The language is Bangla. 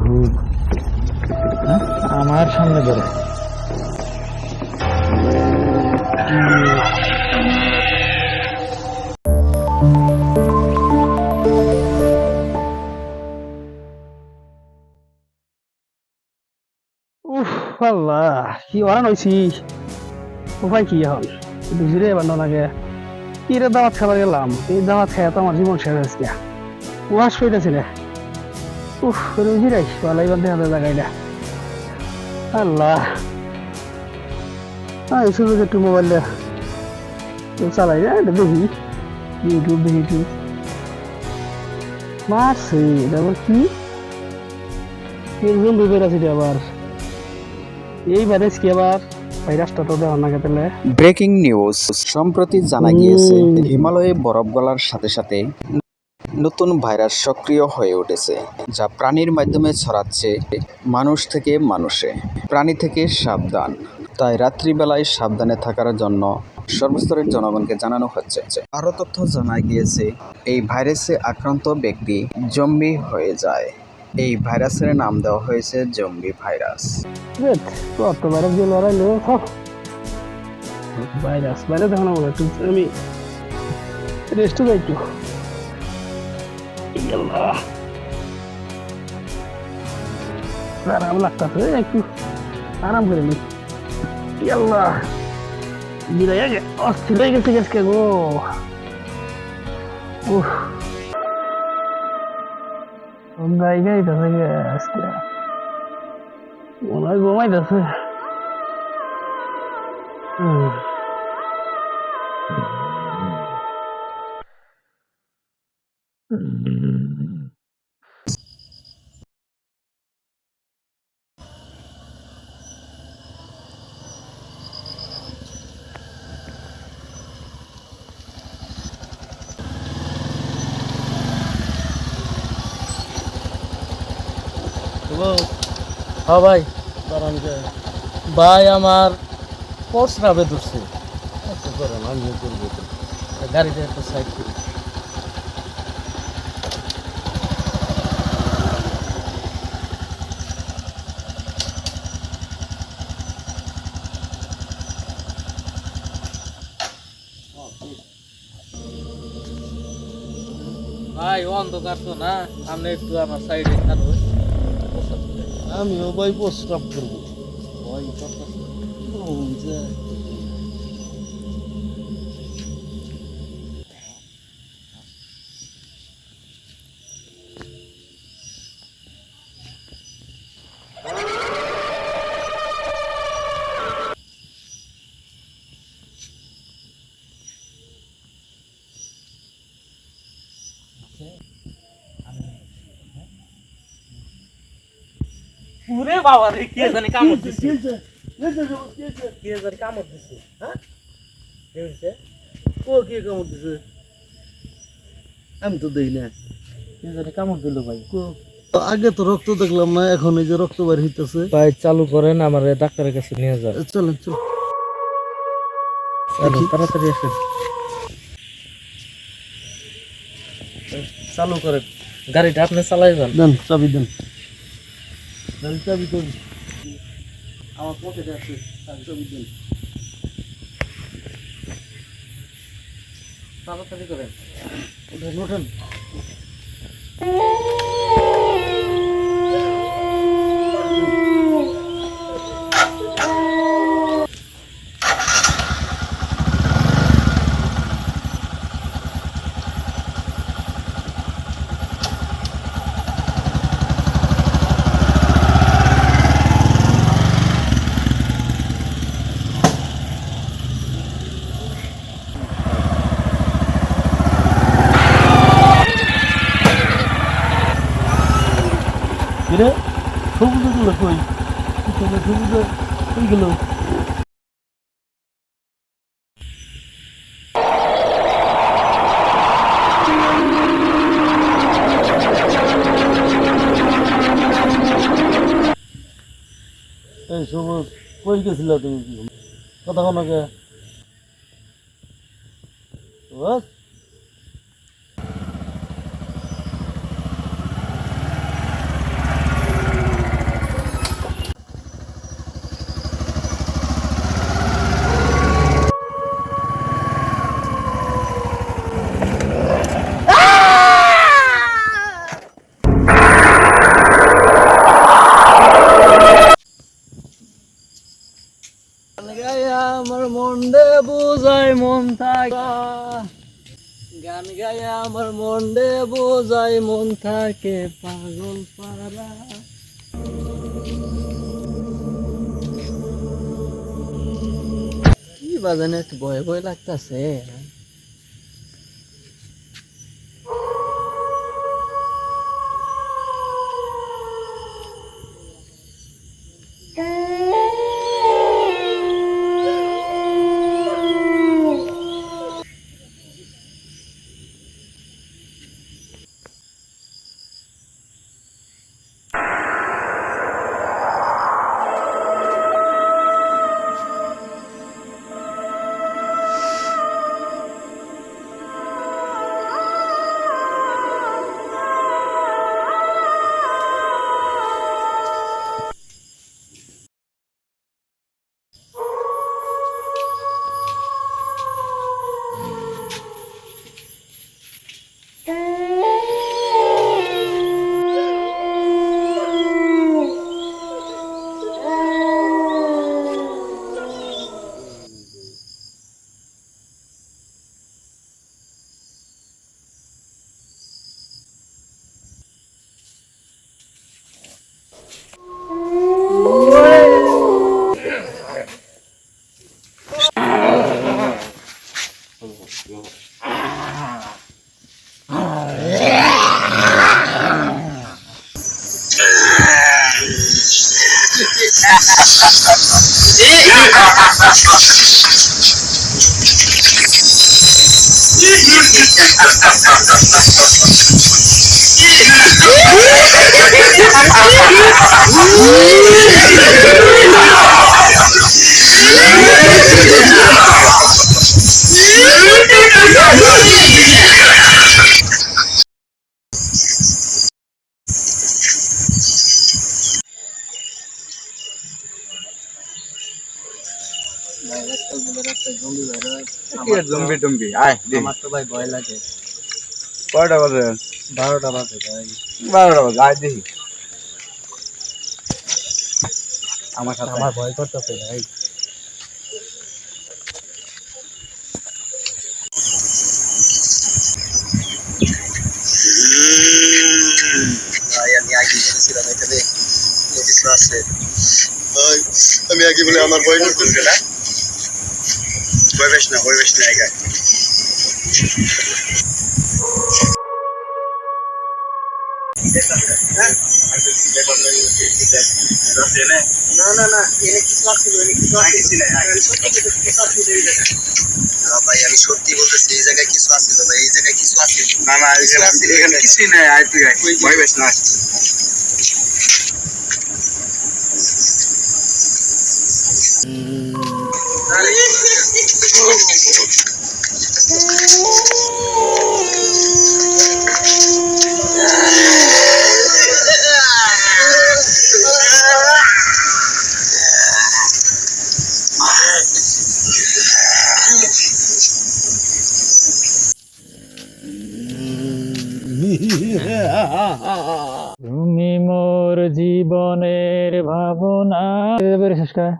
ভূত। হ্যাঁ? আমার সামনে ধরে। আল্লাহ, কি অরান হয়েছি উপায় কি এখন? বুঝিরে বান্ধব লাগে। কি রে দাওয়াত খাবার গেলাম? এই দাওয়াত খাই তো আমার জীবন শেষ হয়েছে ওয়াশ পেয়েছি রে উফ, রুজি রে ভালোই বান্ধে হাতে জায়গাটা আল্লাহ। হ্যাঁ একটু মোবাইল চালাই এটা দেখি। ইউটিউব দেখি ইউটিউব মারছে, এটা আবার কি? কীরকম বিপদ আছে আবার। এই ভাইরাস কি আবার দেওয়ার ব্রেকিং নিউজ। সম্প্রতি জানা গিয়েছে হিমালয়ে বরফ গলার সাথে সাথে নতুন ভাইরাস সক্রিয় হয়ে উঠেছে যা প্রাণীর মাধ্যমে ছড়াচ্ছে মানুষ থেকে মানুষে। প্রাণী থেকে সাবধান। তাই রাত্রিবেলায় সাবধানে থাকার জন্য সর্বস্তরের জনগণকে জানানো হচ্ছে আরও তথ্য জানা গিয়েছে এই ভাইরাসে আক্রান্ত ব্যক্তি জম্বি হয়ে যায়। এই ভাইরাসের নাম দেওয়া হয়েছে zombie virus. Virus virus virus দেখো না একটু আমি রেস্টে যাই একটু। আরাম আরাম করে নি। অস্থির হয়ে গেছে আজকে গো। উফ জায়গায় তো থেকে আজকে মনে হয় ঘুমাইতেছে হুম হ্যাঁ ভাই ভাই আমার পর্স রাবে ধরছে। আমিও করব গাড়িটা একটা সাইড করি। ভাই অন্ধকার তো না আপনি একটু আমার সাইডে খালো। আমিও ভাই প্রস্তাব করব। পুরে বাবা রে কে জানি কামড় দিছে। কে জানি কামড় দিছে হ্যাঁ? ও কে কামড় দিছে? আমি তো দেই না। কে জানি কামড় দিল ভাই। কো আগে তো রক্ত দেখলাম না এখন এই যে রক্ত বের হইতেছে। ভাই চালু করেন আমার ডাক্তারের কাছে নিয়ে যান। চলেন চল চলুন, তাড়াতাড়ি আসেন। চালু করেন। গাড়িটা আপনি চালাই যান। দেন চাবি দেন। চাবি তো আমার পকেটে আছে চাবি দেন তাড়াতাড়ি করেন। উঠেন উঠেন কিরে সবুজগুলো কই সবুজ কই গেল এই সবুজ কই গেছিল তুমি? কথা কোনকে বস গায়া আমার মন দে বুঝাই মন থাকা গান গায়া আমার মন বুঝাই মন থাকে পাগল পারা কি বাজানে ভয় ভয় লাগতাছে? 없고요. জম্বি টম্বি? আয় আমার তো ভাই ভয় লাগে। কয়টা বাজে? বারোটা বাজে ভাই। বারোটা বাজে আয় দেখি আমার সাথে আমার ভয় করতেছে ভাই আমি আগে বলে আমার ভয় করতেছে না। ভয় বেশ না ভয় বেশ না আগে না না না এনে কিছু আছে এনে কিছু না ভাই আমি সত্যি বলতেছি এই জায়গায় কিছু আছিল ভাই এই জায়গায় কিছু আছে না না এখানে কিছুই নাই আয় তুই আয় ভয় বেশ না তুমি মোর জীবনের ভাবনা। শেষ কর